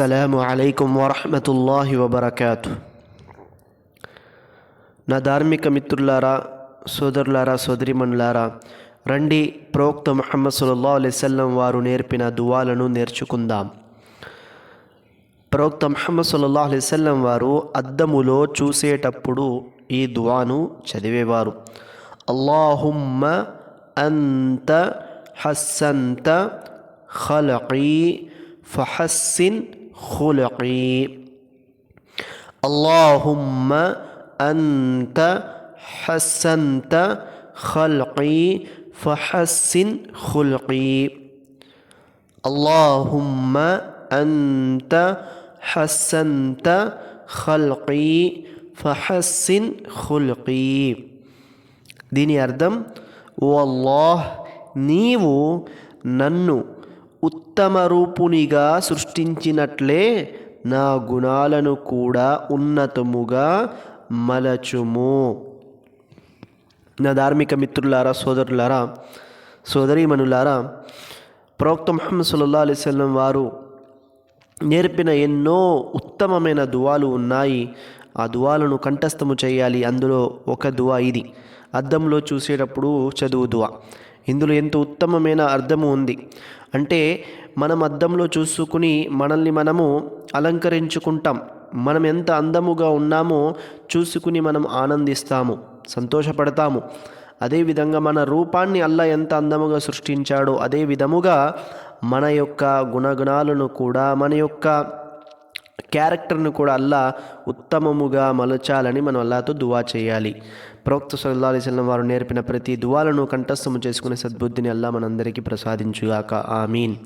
అస్సలం అలైకుం వరహమతుల్లాహి వబర్కాతు నా ధార్మిక మిత్రులారా సోదరులారా సోదరిమణులారా రండి ప్రోక్త మహమ్మద్ సుల్లా అలైసల్లం వారు నేర్పిన దువాలను నేర్చుకుందాం. ప్రవక్త మహమ్మద్ సుల్లా అలైసల్లం వారు అద్దములో చూసేటప్పుడు ఈ దువాను చదివేవారు. అల్లాహుమ్మ అంత హస్సంత ఖలqీ ఫహస్సిన్ خلقي. اللهم أنت حسنت خلقي فحسن خلقي. اللهم أنت حسنت خلقي فحسن خلقي. ديني أردم. والله نيو ننو. ఉత్తమ రూపునిగా సృష్టించినట్లే నా గుణాలను కూడా ఉన్నతముగా మలచుము. నా ధార్మిక మిత్రులారా సోదరులారా సోదరీమణులారా ప్రవక్త ముహమ్మద్ సుల్లా అలైవల్లం వారు నేర్పిన ఎన్నో ఉత్తమమైన దువాలు ఉన్నాయి. ఆ దువాలను కంఠస్థము చేయాలి. అందులో ఒక దువా ఇది. అద్దంలో చూసేటప్పుడు చదువు దువా. ఇందులో ఎంతో ఉత్తమమైన అర్థము ఉంది. అంటే మనం అద్దంలో చూసుకుని మనల్ని మనము అలంకరించుకుంటాం. మనం ఎంత అందముగా ఉన్నామో చూసుకుని మనం ఆనందిస్తాము సంతోషపడతాము. అదేవిధంగా మన రూపాన్ని అల్లా ఎంత అందముగా సృష్టించాడో అదే విధముగా మన యొక్క గుణగుణాలను కూడా మన యొక్క క్యారెక్టర్ను కూడా అల్లా ఉత్తమముగా మలచాలని మనం అల్లాతో దువా చేయాలి. ప్రవక్త సల్లా వారు నేర్పిన ప్రతి దువాలను కంఠస్థము చేసుకునే సద్బుద్ధిని అల్లా మనందరికీ ప్రసాదించుగాక. ఆమీన్.